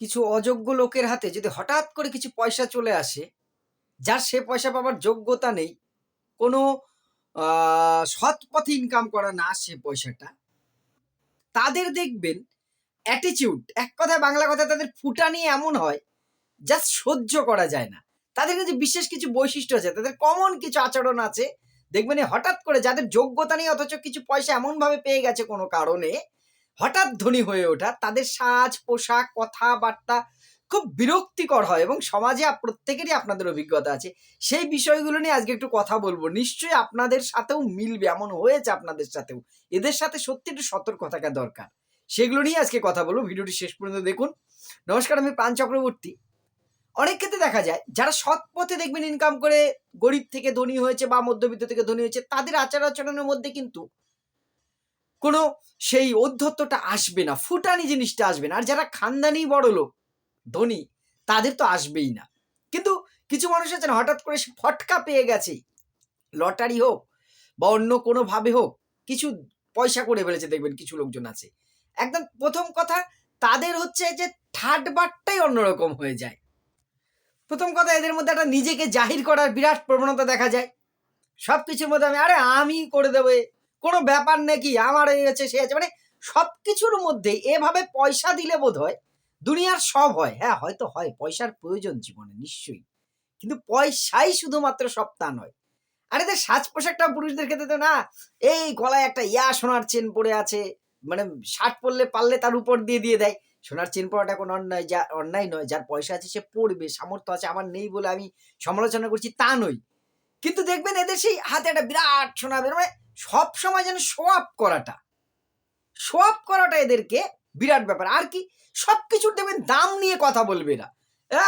কিছু অযোগ্য লোকের হাতে যদি হঠাৎ করে কিছু পয়সা চলে আসে, যার সে পয়সা পাবার যোগ্যতা নেই, কোনো সৎ পথে ইনকাম করা না সে পয়সাটা, তাদের দেখবেন অ্যাটিচিউড এক কথায় বাংলা কথা তাদের ফুটানি এমন হয় জাস্ট সহ্য করা যায় না। তাদের কাছে বিশেষ কিছু বৈশিষ্ট্য আছে, তাদের কমন কিছু আচরণ আছে, দেখবেন হঠাৎ করে যাদের যোগ্যতা নেই, অথচ কিছু পয়সা এমনভাবে পেয়ে গেছে কোনো কারণে হঠাৎ ধনী হয়ে ওঠা, তাদের সাজ, পোশাক, কথাবার্তা খুব বিরক্তিকর হয় এবং সমাজে প্রত্যেকেরই আপনাদের অভিজ্ঞতা আছে। সেই বিষয়গুলো নিয়ে আজকে একটু কথা বলব। নিশ্চয়ই আপনাদের সাথেও মিলবে, এমন হয়েছে আপনাদের সাথেও। এদের সাথে সত্যি একটু সতর্ক থাকা দরকার। সেগুলো নিয়ে আজকে কথা বলব। ভিডিওটি শেষ পর্যন্ত দেখুন। নমস্কার, আমি প্রাণ চক্রবর্তী। অনেক ক্ষেত্রে দেখা যায়, যারা সৎ পথে দেখবেন ইনকাম করে, গরিব থেকে ধনী হয়েছে বা মধ্যবিত্ত থেকে ধনী হয়েছে, তাদের আচার আচরণের মধ্যে কিন্তু কোনো সেই অধ্যত্বটা আসবে না, ফুটানি জিনিসটা আসবে না। আর যারা খানদানি বড় লোক, ধনী, তাদের তো আসবেই না। কিন্তু কিছু মানুষ আছেন, হঠাৎ করে সে ফটকা পেয়ে গেছে। লটারি হোক বা অন্য কোনোভাবে হোক, কিছু পয়সা করে ফেলেছে, দেখবেন কিছু লোকজন আছে। একদম প্রথম কথা, তাদের হচ্ছে যে থার্ড বারটাই অন্যরকম হয়ে যায়। প্রথম কথা, এদের মধ্যে একটা নিজেকে জাহির করার বিরাট প্রবণতা দেখা যায়। সব কিছুর মধ্যে আমি, আরে আমি করে দেবে কোনো ব্যাপার নাকি আমার এই আছে, সে আছে। মানে সব কিছুর মধ্যে এভাবে পয়সা দিলে বোধ হয় দুনিয়ার সব হয়। হ্যাঁ হয়তো হয়। পয়সার প্রয়োজন জীবনে, নিশ্চয়ই। কিন্তু পয়সাই শুধুমাত্র সব তা নয়। আর এদের সাজ পোশাকটা পুরুষদের ক্ষেত্রে তো না, এই গলায় একটা ইয়া সোনার চেন পরে আছে। মানে শার্ট পরলে পারলে তার উপর দিয়ে দিয়ে দেয়। সোনার চেন পরাটা কোনো অন্যায়, যা অন্যায় নয়। যার পয়সা আছে সে পড়বে সামর্থ্য আছে, আমার নেই বলে আমি সমালোচনা করছি তা নই কিন্তু দেখবেন এদের সেই হাতে একটা বিরাট সোনা বের মানে সব সময় যেন শো আপ করাটা। শো আপ করাটা এদেরকে বিরাট ব্যাপার। আর কি সব কিছুর দেখবেন দাম নিয়ে কথা বলবে না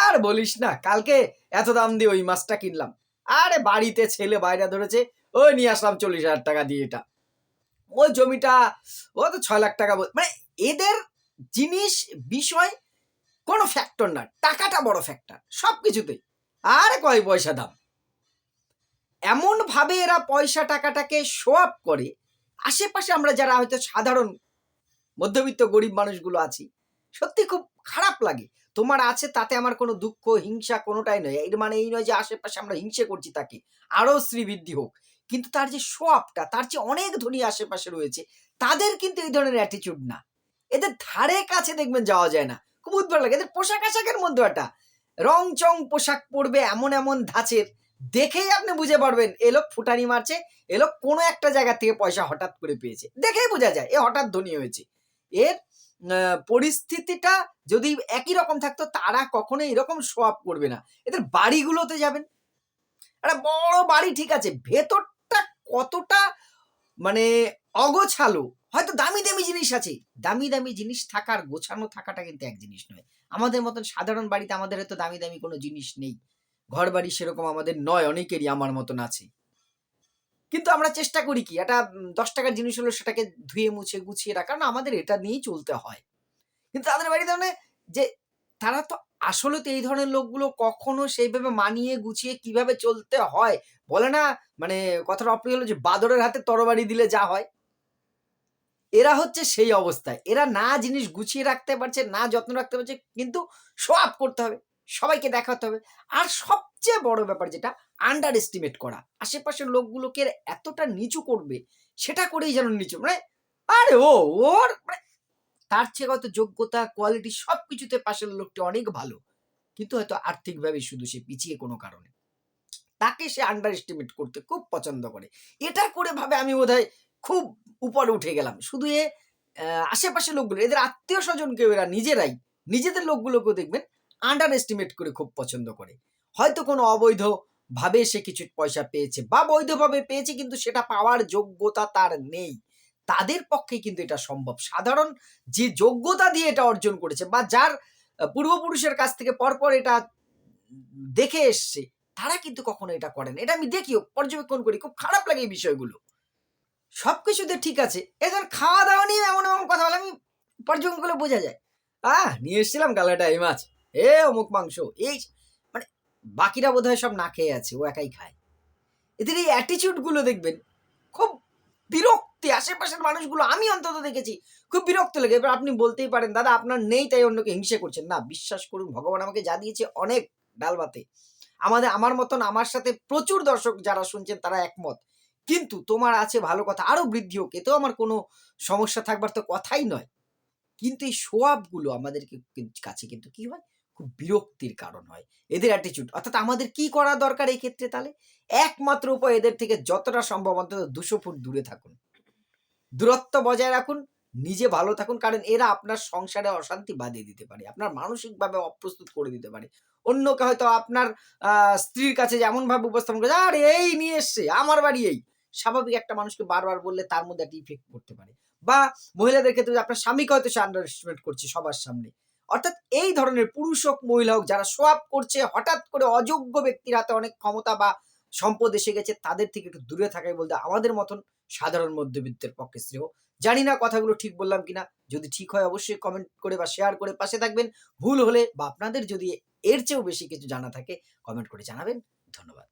আর বলিস না, কালকে এত দাম দিয়ে ওই মাছটা কিনলাম। আরে বাড়িতে ছেলে বাইরে ধরেছে ওই নিয়ে আসলাম চল্লিশ হাজার টাকা দিয়ে এটা। ওই জমিটা, ও তো ছয় লাখ টাকা মানে এদের জিনিস, বিষয় কোনো ফ্যাক্টর না। টাকাটা বড় ফ্যাক্টর সব কিছুতেই আরে কয় পয়সা দাম? এমন ভাবে এরা পয়সা টাকাটাকে শো আপ করে, আশেপাশে আমরা যারা হয়তো সাধারণ মধ্যবিত্ত গরিব মানুষগুলো আছি, সত্যি খুব খারাপ লাগে। তোমার আছে তাতে আমার কোনো দুঃখ, হিংসা কোনোটাই নয়। এর মানে এই নয় যে আশেপাশে আমরা হিংসে করছি তাকে, আরও শ্রীবৃদ্ধি হোক। কিন্তু তার যে শো আপটা তার যে অনেক ধনী আশেপাশে রয়েছে, তাদের কিন্তু এই ধরনের অ্যাটিচিউড না। এদের ধারে কাছে দেখবেন যাওয়া যায় না। খুব উদ্ভট লাগে। এদের পোশাক আশাকের মধ্যে একটা রং চং পোশাক পরবে এমন এমন ধাঁচের দেখেই আপনি বুঝে পারবেন, এ লোক ফুটানি মারছে, এ লোক কোনো একটা জায়গা থেকে পয়সা হঠাৎ করে পেয়েছে। দেখেই বোঝা যায়, এ হঠাৎ ধনী হয়েছে। এর পরিস্থিতিটা যদি একই রকম থাকতো, তারা কখনো এরকম আপ করবে না। এদের বাড়িগুলোতে যাবেন। একটা বড় বাড়ি ঠিক আছে, ভেতরটা কতটা মানে অগোছালো, হয়তো দামি দামি জিনিস আছে। দামি দামি জিনিস থাকার, গোছানো থাকাটা কিন্তু এক জিনিস নয়। আমাদের মতন সাধারণ বাড়িতে আমাদের হয়তো দামি দামি কোনো জিনিস নেই। ঘর বাড়ি সেরকম আমাদের নয়, অনেকেরই আমার মতন আছে। কিন্তু আমরা চেষ্টা করি কি, একটা দশ টাকার জিনিস হলো সেটাকে ধুয়ে মুছে গুছিয়ে রাখা। কারণ আমাদের এটা নিয়েই চলতে হয়। কিন্তু তাদের বাড়িতে মানে যে তারা তো আসলে তো এই ধরনের লোকগুলো কখনো সেইভাবে মানিয়ে গুছিয়ে কীভাবে চলতে হয়? বলে না মানে কথাটা অপ্রিয় হলো যে বাদরের হাতে তরবারি দিলে যা হয়। এরা হচ্ছে সেই অবস্থায়। এরা না জিনিস গুছিয়ে রাখতে পারছে, না যত্ন রাখতে পারছে, কিন্তু আপ করতে হবে। সবাইকে দেখাতে হবে। আর সবচেয়ে বড় ব্যাপার যেটা আন্ডার এস্টিমেট করা। আশেপাশের লোকগুলোকে এতটা নিচু করবে সেটা করেই যেন নিচু। মানে আরে ও ওর মানে তার চেয়ে হয়তো যোগ্যতা কোয়ালিটি সব কিছুতে পাশের লোকটি অনেক ভালো। কিন্তু হয়তো আর্থিকভাবে শুধু সে পিছিয়ে কোনো কারণে। তাকে সে আন্ডার এস্টিমেট করতে খুব পছন্দ করে। এটা করে ভাবে আমি বোধহয় খুব উপরে উঠে গেলাম। শুধু এ আহ, আশেপাশে লোকগুলো এদের আত্মীয় স্বজনকে এরা নিজেরাই নিজেদের লোকগুলোকেও দেখবেন আন্ডার এস্টিমেট করে খুব পছন্দ করে। হয়তো কোনো অবৈধ ভাবে সে কিছু পয়সা পেয়েছে বা বৈধভাবে পেয়েছে কিন্তু সেটা পাওয়ার যোগ্যতা তার নেই। তাদের পক্ষে কিন্তু এটা সম্ভব। সাধারণ যে যোগ্যতা দিয়ে এটা অর্জন করেছে বা যার পূর্বপুরুষের কাছ থেকে পরপর এটা দেখে এসছে, তারা কিন্তু কখনো এটা করেন। এটা আমি দেখিও পর্যবেক্ষণ করি, খুব খারাপ লাগে এই বিষয়গুলো। সব কিছুতে ঠিক আছে, এদের খাওয়া দাওয়া নিয়ে এমন এমন কথা বলে, আমি পর্যবেক্ষণ করলে বোঝা যায়। আহ, নিয়ে এসেছিলাম কালাটা এই মাছ। এ অমুক মাংস, এই মানে বাকিরা বোধহয় সব না খেয়ে আছে, ও একাই খায়। এদের এই অ্যাটিচিউডগুলো দেখবেন, খুব বিরক্তি, আশেপাশের মানুষগুলো আমি অন্তত দেখেছি, খুব বিরক্ত লাগে। এবার আপনি বলতেই পারেন, দাদা, আপনার নেই, তাই অন্যকে হিংসে করছেন। না, বিশ্বাস করুন, ভগবান আমাকে যা দিয়েছে অনেক ডাল ভাতে আমাদের, আমার মতন আমার সাথে প্রচুর দর্শক যারা শুনছেন, তারা একমত। কিন্তু তোমার আছে ভালো কথা, আরও বৃদ্ধি হোক, এতেও আমার কোনো সমস্যা থাকবার তো কথাই নয়। কিন্তু এই সোয়াবগুলো আমাদেরকে কাছে কিন্তু কি হয়? খুব বিরক্তির কারণ হয়। এদের অ্যাটিচিউড অর্থাৎ আমাদের কি করা দরকার এই ক্ষেত্রে তাহলে? একমাত্র উপায় এদের থেকে যতটা সম্ভব অন্তত দুশো ফুট দূরে থাকুন। দূরত্ব বজায় রাখুন, নিজে ভালো থাকুন, কারণ এরা আপনার সংসারে অশান্তি বাঁধিয়ে দিতে পারে, আপনার মানসিকভাবে অপ্রস্তুত করে দিতে পারে। অন্যকে হয়তো আপনার স্ত্রীর কাছে যেমন ভাবে উপস্থাপন করে, আরে, এই নিয়ে এসছে, আমার বাড়ি এই। স্বাভাবিক একটা মানুষকে বারবার বললে তার মধ্যে একটা ইফেক্ট করতে পারে। বা মহিলাদের ক্ষেত্রে আপনার স্বামীকে হয়তো সে আন্ডার এস্টিমেট করছে সবার সামনে। অর্থাৎ এই ধরনের পুরুষ হোক মহিলা হোক, যারা সোয়াপ করছে, হঠাৎ করে অযোগ্য ব্যক্তির হাতে অনেক ক্ষমতা বা সম্পদ এসে গেছে, তাদের থেকে একটু দূরে থাকাই বলতে আমাদের মতন সাধারণ মধ্যবিত্তের পক্ষে শ্রেয়। জানি না কথাগুলো ঠিক বললাম কিনা, যদি ঠিক হয় অবশ্যই কমেন্ট করে বা শেয়ার করে পাশে থাকবেন। ভুল হলে বা আপনাদের যদি এর চেয়েও বেশি কিছু জানা থাকে কমেন্ট করে জানাবেন। ধন্যবাদ।